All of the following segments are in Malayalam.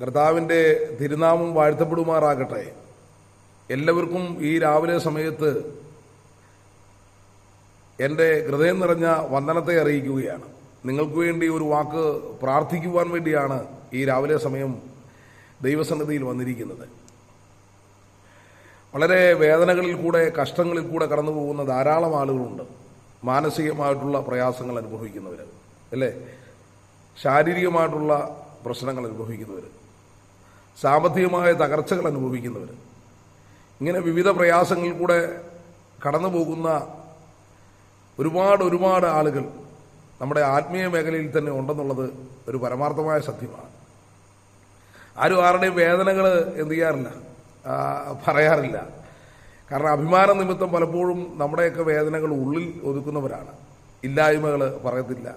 കർത്താവിന്റെ തിരുനാമം വാഴ്ത്തപ്പെടുമാറാകട്ടെ. എല്ലാവർക്കും ഈ രാവിലെ സമയത്ത് എന്റെ ഹൃദയം നിറഞ്ഞ വന്ദനത്തെ അറിയിക്കുകയാണ്. നിങ്ങൾക്ക് വേണ്ടി ഒരു വാക്ക് പ്രാർത്ഥിക്കുവാൻ വേണ്ടിയാണ് ഈ രാവിലെ സമയം ദൈവസന്നിധിയിൽ വന്നിരിക്കുന്നത്. വളരെ വേദനകളിൽ കൂടെ കഷ്ടങ്ങളിൽ കൂടെ കടന്നു പോകുന്ന ധാരാളം ആളുകളുണ്ട്. മാനസികമായിട്ടുള്ള പ്രയാസങ്ങൾ അനുഭവിക്കുന്നവർ അല്ലേ? ശാരീരികമായിട്ടുള്ള പ്രശ്നങ്ങൾ അനുഭവിക്കുന്നവർ സാമ്പത്തികമായ തകർച്ചകൾ അനുഭവിക്കുന്നവർ ഇങ്ങനെ വിവിധ പ്രയാസങ്ങളിൽ കൂടെ കടന്നു പോകുന്ന ഒരുപാട് ഒരുപാട് ആളുകൾ നമ്മുടെ ആത്മീയ മേഖലയിൽ തന്നെ ഉണ്ടെന്നുള്ളത് ഒരു പരമാർത്ഥമായ സത്യമാണ്. ആരും ആരുടെയും വേദനകൾ എന്ത് ചെയ്യാറില്ല. പറയാറില്ല. കാരണം അഭിമാന നിമിത്തം പലപ്പോഴും നമ്മുടെയൊക്കെ വേദനകൾ ഉള്ളിൽ ഒതുക്കുന്നവരാണ്. ഇല്ലായ്മകൾ പറയത്തില്ല.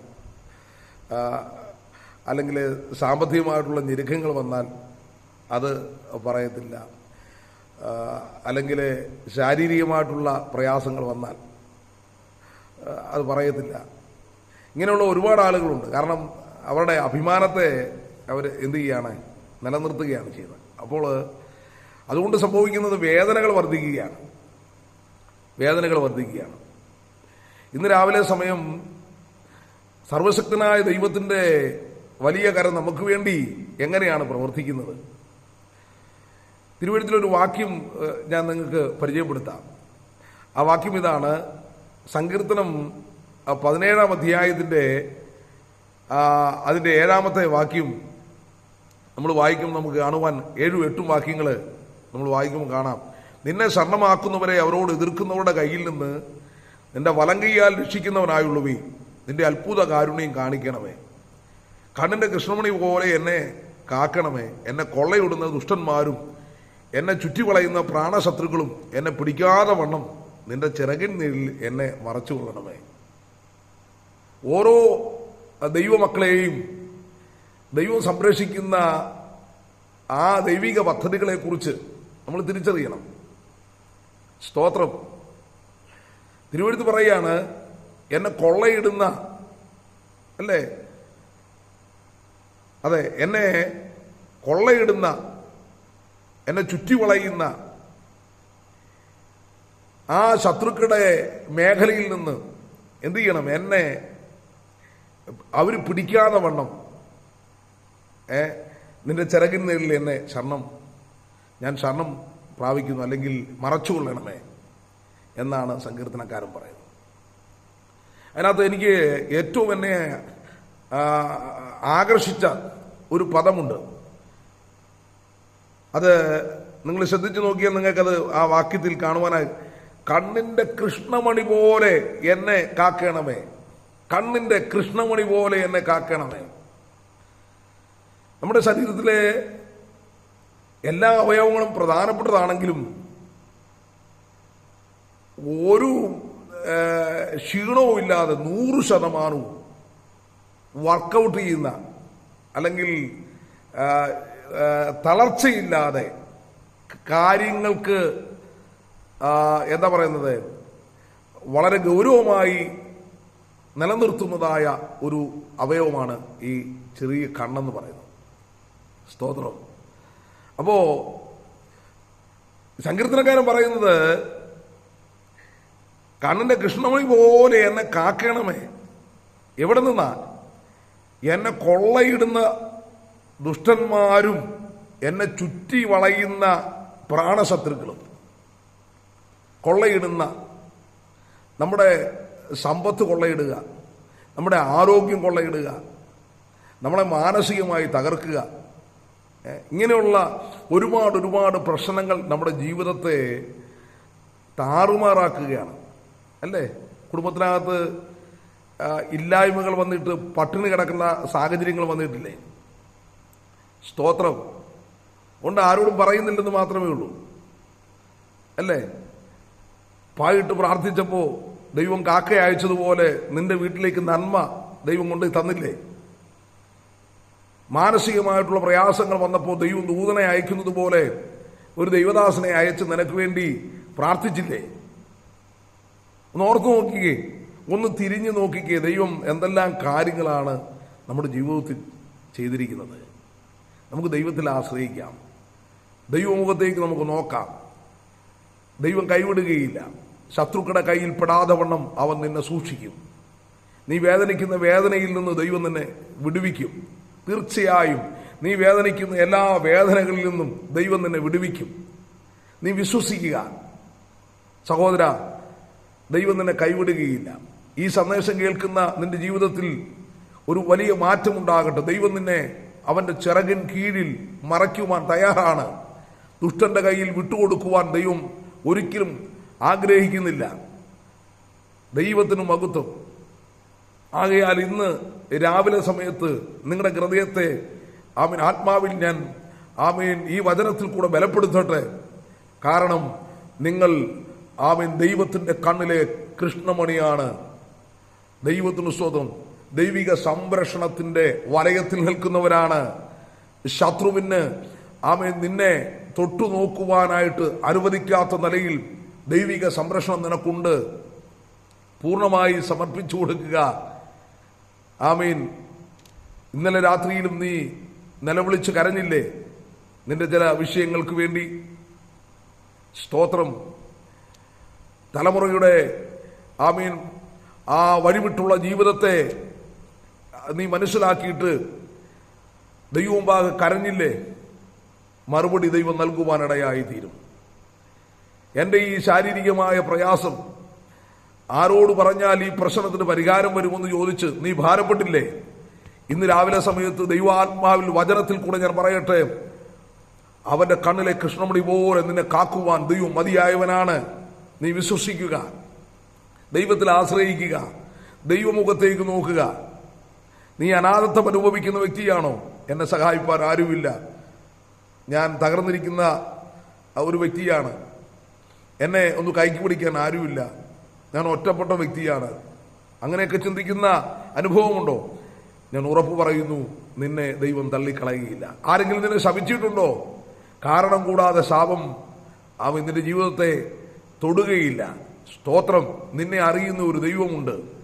അല്ലെങ്കിൽ സാമ്പത്തികമായിട്ടുള്ള ഞെരുക്കങ്ങൾ വന്നാൽ അത് പറയത്തില്ല. അല്ലെങ്കിൽ ശാരീരികമായിട്ടുള്ള പ്രയാസങ്ങൾ വന്നാൽ അത് പറയത്തില്ല. ഇങ്ങനെയുള്ള ഒരുപാട് ആളുകളുണ്ട്. കാരണം അവരുടെ അഭിമാനത്തെ അവർ എന്ത് ചെയ്യുകയാണ് നിലനിർത്തുകയാണ് ചെയ്യുന്നത്. അപ്പോൾ അതുകൊണ്ട് സംഭവിക്കുന്നത് വേദനകൾ വർദ്ധിക്കുകയാണ്. വേദനകൾ വർദ്ധിക്കുകയാണ്. ഇന്ന് രാവിലെ സമയം സർവശക്തനായ ദൈവത്തിന്റെ വലിയ കരം നമുക്ക് വേണ്ടി എങ്ങനെയാണ് പ്രവർത്തിക്കുന്നത്? തിരുവഴുത്തിലൊരു വാക്യം ഞാൻ നിങ്ങൾക്ക് പരിചയപ്പെടുത്താം. ആ വാക്യം ഇതാണ് സങ്കീർത്തനം പതിനേഴാം അധ്യായത്തിന്റെ അതിന്റെ ഏഴാമത്തെ വാക്യം നമ്മൾ വായിക്കും നമുക്ക് കാണുവാൻ ഏഴും എട്ടും വാക്യങ്ങൾ നമ്മൾ വായിക്കുമ്പോൾ കാണാം. നിന്നെ ശരണമാക്കുന്നവരെ അവരോട് എതിർക്കുന്നവരുടെ കയ്യിൽ നിന്ന് നിന്റെ വലങ്കയ്യാൽ രക്ഷിക്കുന്നവനായുള്ളവേ നിന്റെ അത്ഭുത കാരുണ്യം കാണിക്കണമേ. കണ്ണിന്റെ കൃഷ്ണമണി പോലെ എന്നെ കാക്കണമേ. എന്നെ കൊള്ളയിടുന്ന ദുഷ്ടന്മാരും എന്നെ ചുറ്റി ചുറ്റിവളയുന്ന പ്രാണശത്രുക്കളും എന്നെ പിടിക്കാതെ വണ്ണം നിന്റെ ചിറകിൻ നീരിൽ എന്നെ മറച്ചു കൊള്ളണമേ. ഓരോ ദൈവമക്കളെയും ദൈവം സംരക്ഷിക്കുന്ന ആ ദൈവിക പദ്ധതികളെ കുറിച്ച് നമ്മൾ തിരിച്ചറിയണം. സ്തോത്രം. തിരുവഴുത്ത് പറയാണ് എന്നെ കൊള്ളയിടുന്ന അല്ലേ? അതെ എന്നെ കൊള്ളയിടുന്ന എന്നെ ചുറ്റി വളയുന്ന ആ ശത്രുക്കളുടെ മേഖലയിൽ നിന്ന് എന്ത് ചെയ്യണം? എന്നെ അവർ പിടിക്കാതെ വണ്ണം. ഏ നിന്റെ ചിറകിൻ നേരിൽ എന്നെ ശരണം. ഞാൻ ശരണം പ്രാപിക്കുന്നു അല്ലെങ്കിൽ മറച്ചുകൊള്ളണമേ എന്നാണ് സങ്കീർത്തനക്കാരൻ പറയുന്നത്. അതിനകത്ത് എനിക്ക് ഏറ്റവും എന്നെ ആകർഷിച്ച ഒരു പദമുണ്ട്. അത് നിങ്ങൾ ശ്രദ്ധിച്ചു നോക്കിയാൽ നിങ്ങൾക്കത് ആ വാക്യത്തിൽ കാണുവാനായി. കണ്ണിന്റെ കൃഷ്ണമണി പോലെ എന്നെ കാക്കണമേ. കണ്ണിന്റെ കൃഷ്ണമണി പോലെ എന്നെ കാക്കണമേ. നമ്മുടെ ശരീരത്തിലെ എല്ലാ അവയവങ്ങളും പ്രധാനപ്പെട്ടതാണെങ്കിലും ഒരു ക്ഷീണവും ഇല്ലാതെ നൂറ് ശതമാനവും വർക്കൗട്ട് ചെയ്യുന്ന അല്ലെങ്കിൽ തളർച്ചയില്ലാതെ കാര്യങ്ങൾക്ക് എന്താ പറയുന്നത് വളരെ ഗൗരവമായി നിലനിർത്തുന്നതായ ഒരു അവയവമാണ് ഈ ചെറിയ കണ്ണെന്ന് പറയുന്നത്. സ്തോത്രം. അപ്പോ സങ്കീർത്തനക്കാരൻ പറയുന്നത് കണ്ണിന്റെ കൃഷ്ണമണി പോലെ എന്നെ കാക്കണമേ. എവിടെ നിന്നാ? എന്നെ കൊള്ളയിടുന്ന ദുഷ്ടന്മാരും എന്നെ ചുറ്റി വളയുന്ന പ്രാണശത്രുക്കളും കൊള്ളയിടുന്ന നമ്മുടെ സമ്പത്ത് കൊള്ളയിടുക നമ്മുടെ ആരോഗ്യം കൊള്ളയിടുക നമ്മളെ മാനസികമായി തകർക്കുക ഇങ്ങനെയുള്ള ഒരുപാട് ഒരുപാട് പ്രശ്നങ്ങൾ നമ്മുടെ ജീവിതത്തെ താറുമാറാക്കുകയാണ്. അല്ലേ? കുടുംബത്തിനകത്ത് ഇല്ലായ്മകൾ വന്നിട്ട് പട്ടിണി കിടക്കുന്ന സാഹചര്യങ്ങൾ വന്നിട്ടില്ലേ? സ്തോത്രം. കൊണ്ട് ആരോടും പറയുന്നില്ലെന്ന് മാത്രമേ ഉള്ളൂ. അല്ലേ? പായിട്ട് പ്രാർത്ഥിച്ചപ്പോൾ ദൈവം കാക്ക അയച്ചതുപോലെ നിന്റെ വീട്ടിലേക്ക് നന്മ ദൈവം കൊണ്ട് തന്നില്ലേ? മാനസികമായിട്ടുള്ള പ്രയാസങ്ങൾ വന്നപ്പോൾ ദൈവം ദൂതനെ അയക്കുന്നത് പോലെ ഒരു ദൈവദാസനെ അയച്ച് നിനക്ക് വേണ്ടി പ്രാർത്ഥിച്ചില്ലേ? ഒന്ന് ഓർത്തു നോക്കിക്കേ. ഒന്ന് തിരിഞ്ഞു നോക്കിക്കേ ദൈവം എന്തെല്ലാം കാര്യങ്ങളാണ് നമ്മുടെ ജീവിതത്തിൽ ചെയ്തിരിക്കുന്നത്. നമുക്ക് ദൈവത്തിൽ ആശ്രയിക്കാം. ദൈവമുഖത്തേക്ക് നമുക്ക് നോക്കാം. ദൈവം കൈവിടുകയില്ല. ശത്രുക്കളുടെ കയ്യിൽ പെടാതെ വണ്ണം അവൻ നിന്നെ സൂക്ഷിക്കും. നീ വേദനിക്കുന്ന വേദനയിൽ നിന്ന് ദൈവം നിന്നെ വിടുവിക്കും. തീർച്ചയായും നീ വേദനിക്കുന്ന എല്ലാ വേദനകളിൽ നിന്നും ദൈവം നിന്നെ വിടുവിക്കും. നീ വിശ്വസിക്കുക. സഹോദര ദൈവം നിന്നെ കൈവിടുകയില്ല. ഈ സന്ദേശം കേൾക്കുന്ന നിന്റെ ജീവിതത്തിൽ ഒരു വലിയ മാറ്റമുണ്ടാകട്ടെ. ദൈവം നിന്നെ അവന്റെ ചിറകിൻ കീഴിൽ മറയ്ക്കുവാൻ തയ്യാറാണ്. ദുഷ്ടന്റെ കയ്യിൽ വിട്ടുകൊടുക്കുവാൻ ദൈവം ഒരിക്കലും ആഗ്രഹിക്കുന്നില്ല. ദൈവത്തിന് മകുത്വം ആകയാൽ ഇന്ന് രാവിലെ സമയത്ത് നിങ്ങളുടെ ഹൃദയത്തെ ആമീൻ ആത്മാവിൽ ഞാൻ ആമീൻ ഈ വചനത്തിൽ കൂടെ ബലപ്പെടുത്തട്ടെ. കാരണം നിങ്ങൾ ആമീൻ ദൈവത്തിന്റെ കണ്ണിലെ കൃഷ്ണമണിയാണ്. ദൈവത്തിന് സ്വതം ദൈവിക സംരക്ഷണത്തിന്റെ വലയത്തിൽ നിൽക്കുന്നവരാണ്. ശത്രുവിന് ആമേ നിന്നെ തൊട്ടു നോക്കുവാനായിട്ട് അനുവദിക്കാത്ത നിലയിൽ ദൈവിക സംരക്ഷണം നിനക്കുണ്ട്. പൂർണമായി സമർപ്പിച്ചു കൊടുക്കുക. ആമീൻ. ഇന്നലെ രാത്രിയിലും നീ നിലവിളിച്ച് കരഞ്ഞില്ലേ? നിന്റെ ചില വിഷയങ്ങൾക്ക് വേണ്ടി. സ്തോത്രം. തലമുറയുടെ ആമീൻ ആ വഴിവിട്ടുള്ള ജീവിതത്തെ നീ മനസ്സിലാക്കിയിട്ട് ദൈവമുമ്പാകെ കരഞ്ഞില്ലേ? മറുപടി ദൈവം നൽകുവാനിടയായി തീരും. എന്റെ ഈ ശാരീരികമായ പ്രയാസം ആരോട് പറഞ്ഞാൽ ഈ പ്രശ്നത്തിന് പരിഹാരം വരുമെന്ന് ചോദിച്ച് നീ ഭാരപ്പെട്ടില്ലേ? ഇന്ന് രാവിലെ സമയത്ത് ദൈവാത്മാവിൽ വചനത്തിൽ കൂടെ ഞാൻ പറയട്ടെ അവന്റെ കണ്ണിലെ കൃഷ്ണമണി പോലെ നിന്നെ കാക്കുവാൻ ദൈവം മതിയായവനാണ്. നീ വിശ്വസിക്കുക ദൈവത്തിൽ ആശ്രയിക്കുക ദൈവമുഖത്തേക്ക് നോക്കുക. നീ അനാഥത്വം അനുഭവിക്കുന്ന വ്യക്തിയാണോ? എന്നെ സഹായിപ്പാൻ ആരുമില്ല. ഞാൻ തകർന്നിരിക്കുന്ന ഒരു വ്യക്തിയാണ്. എന്നെ ഒന്ന് കൈക്ക് പിടിക്കാൻ ആരുമില്ല. ഞാൻ ഒറ്റപ്പെട്ട വ്യക്തിയാണ്. അങ്ങനെയൊക്കെ ചിന്തിക്കുന്ന അനുഭവമുണ്ടോ? ഞാൻ ഉറപ്പ് പറയുന്നു നിന്നെ ദൈവം തള്ളിക്കളയുകയില്ല. ആരെങ്കിലും നിന്നെ ശപിച്ചിട്ടുണ്ടോ? കാരണം കൂടാതെ ശാപം അവൻ നിന്റെ ജീവിതത്തെ തൊടുകയില്ല. സ്തോത്രം നിന്നെ അറിയുന്ന ഒരു ദൈവമുണ്ട്.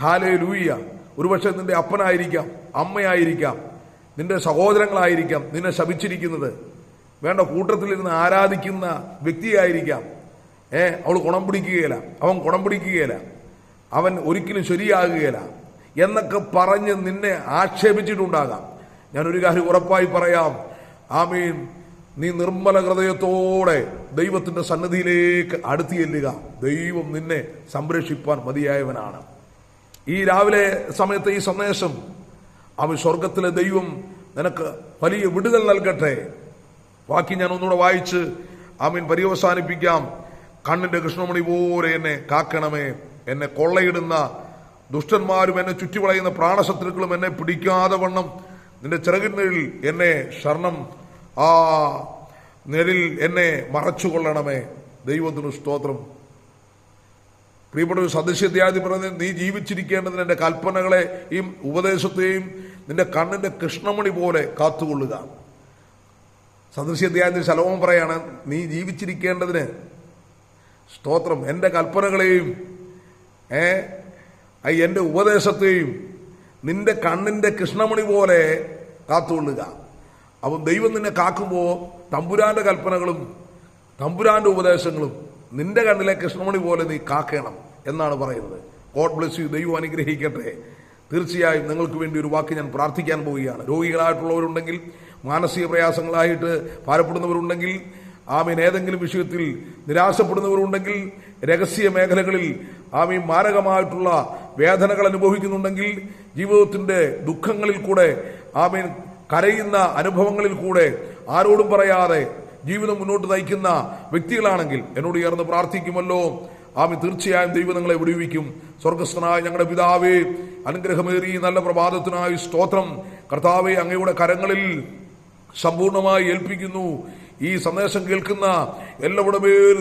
ഹാലേ ലൂയ്യ ഒരുപക്ഷെ നിന്റെ അപ്പനായിരിക്കാം അമ്മയായിരിക്കാം നിന്റെ സഹോദരങ്ങളായിരിക്കാം നിന്നെ ശപിച്ചിരിക്കുന്നത്. വേണ്ട കൂട്ടത്തിലിരുന്ന് ആരാധിക്കുന്ന വ്യക്തിയായിരിക്കാം. ഏ അവൾ കുണം പിടിക്കുകയില്ല. അവൻ കുണം പിടിക്കുകയില്ല. അവൻ ഒരിക്കലും ശരിയാകുകയില്ല. എന്നൊക്കെ പറഞ്ഞ് നിന്നെ ആക്ഷേപിച്ചിട്ടുണ്ടാകാം. ഞാൻ ഒരു കാര്യം ഉറപ്പായി പറയാം. ആമീൻ. നീ നിർമ്മല ഹൃദയത്തോടെ ദൈവത്തിന്റെ സന്നദ്ധിയിലേക്ക് അടുത്തു ചെല്ലുക ദൈവം നിന്നെ സംരക്ഷിപ്പാൻ മതിയായവനാണ്. ഈ രാവിലെ സമയത്തെ ഈ സന്ദേശം അവൻ സ്വർഗത്തിലെ ദൈവം നിനക്ക് വലിയ വിടുതൽ നൽകട്ടെ. ബാക്കി ഞാൻ ഒന്നുകൂടെ വായിച്ച് ആമീൻ പര്യവസാനിപ്പിക്കാം. കണ്ണിന്റെ കൃഷ്ണമണി പോലെ എന്നെ കാക്കണമേ. എന്നെ കൊള്ളയിടുന്ന ദുഷ്ടന്മാരും എന്നെ ചുറ്റിവളയുന്ന പ്രാണശത്രുക്കളും എന്നെ പിടിക്കാതെ വണ്ണം. നിന്റെ ചിറകിനിൽ എന്നെ ശരണം. ആ നെരിൽ എന്നെ മറച്ചുകൊള്ളണമേ. ദൈവത്തിനു സ്തോത്രം. പ്രിയപ്പെട്ട ഒരു സദസ്യത്യാദി പറഞ്ഞ് നീ ജീവിച്ചിരിക്കേണ്ടതിന് എന്റെ ഈ ഉപദേശത്തെയും നിന്റെ കണ്ണിന്റെ കൃഷ്ണമണി പോലെ കാത്തുകൊള്ളുക. സദൃശ്യത്യാദി ശലോമം പറയാണ് നീ ജീവിച്ചിരിക്കേണ്ടതിന് സ്തോത്രം എന്റെ കൽപ്പനകളെയും ഏ ആ എന്റെ ഉപദേശത്തെയും നിന്റെ കണ്ണിന്റെ കൃഷ്ണമണി പോലെ കാത്തുകൊള്ളുക. അപ്പം ദൈവം നിന്നെ കാക്കുമ്പോൾ തമ്പുരാന്റെ കൽപ്പനകളും തമ്പുരാന്റെ ഉപദേശങ്ങളും നിന്റെ കണ്ണിലെ കൃഷ്ണമണി പോലെ നീ കാക്കണം. എന്നാണ് പറയുന്നത്. ഗോഡ് ബ്ലെസ് യു ദൈവം അനുഗ്രഹിക്കട്ടെ. തീർച്ചയായും നിങ്ങൾക്ക് വേണ്ടി ഒരു വാക്ക് ഞാൻ പ്രാർത്ഥിക്കാൻ പോവുകയാണ്. രോഗികളായിട്ടുള്ളവരുണ്ടെങ്കിൽ മാനസിക പ്രയാസങ്ങളായിട്ട് ഭാരപ്പെടുന്നവരുണ്ടെങ്കിൽ ആമീൻ ഏതെങ്കിലും വിഷയത്തിൽ നിരാശപ്പെടുന്നവരുണ്ടെങ്കിൽ രഹസ്യ മേഖലകളിൽ ആമീൻ മാരകമായിട്ടുള്ള വേദനകൾ അനുഭവിക്കുന്നുണ്ടെങ്കിൽ ജീവിതത്തിന്റെ ദുഃഖങ്ങളിൽ കൂടെ ആമീൻ കരയുന്ന അനുഭവങ്ങളിൽ കൂടെ ആരോടും പറയാതെ ജീവിതം മുന്നോട്ട് നയിക്കുന്ന വ്യക്തികളാണെങ്കിൽ എന്നോട് ചേർന്ന് പ്രാർത്ഥിക്കുമല്ലോ. ആമി തീർച്ചയായും ദൈവം നിങ്ങളെ വിടുവിക്കും. സ്വർഗസ്ഥനായ ഞങ്ങളുടെ പിതാവേ അനുഗ്രഹമേറി നല്ല പ്രഭാതത്തിനായി സ്തോത്രം. കർത്താവെ അങ്ങയുടെ കരങ്ങളിൽ സമ്പൂർണമായി ഏൽപ്പിക്കുന്നു. ഈ സന്ദേശം കേൾക്കുന്ന എല്ലാവരുടെ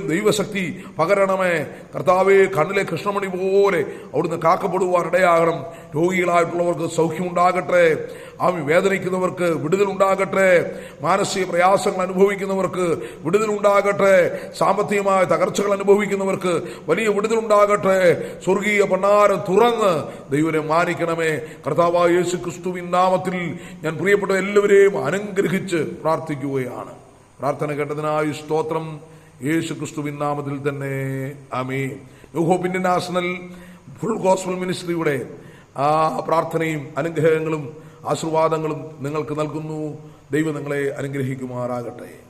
ദൈവശക്തി പകരണമേ. കർത്താവേ കണ്ണിലെ കൃഷ്ണമണി പോലെ അവിടുന്ന് കാക്കപ്പെടുവാൻ ഇടയാകണം രോഗികളായിട്ടുള്ളവർക്ക് സൗഖ്യമുണ്ടാകട്ടെ. ആ വേദനിക്കുന്നവർക്ക് വിടുതലുണ്ടാകട്ടെ. മാനസിക പ്രയാസങ്ങൾ അനുഭവിക്കുന്നവർക്ക് വിടുതലുണ്ടാകട്ടെ. സാമ്പത്തികമായ തകർച്ചകൾ അനുഭവിക്കുന്നവർക്ക് വലിയ വിടുതലുണ്ടാകട്ടെ. സ്വർഗീയ ഭണ്ഡാരം തുറന്ന് ദൈവനെ മാനിക്കണമേ. കർത്താവായ യേശു ക്രിസ്തുവിൻ നാമത്തിൽ ഞാൻ പ്രിയപ്പെട്ട എല്ലാവരെയും അനുഗ്രഹിച്ച് പ്രാർത്ഥിക്കുകയാണ്. പ്രാർത്ഥന കേട്ടതിനായി സ്തോത്രം. യേശു ക്രിസ്തുവിൻ നാമത്തിൽ തന്നെ. അമേ യുഹോപ്പ് നാഷണൽ ഫുൾ ഗോസ്ബൽ മിനിസ്ട്രിയുടെ ആ പ്രാർത്ഥനയും അനുഗ്രഹങ്ങളും ആശീർവാദങ്ങളും നിങ്ങൾക്ക് നൽകുന്നു. ദൈവം നിങ്ങളെ അനുഗ്രഹിക്കുമാറാകട്ടെ.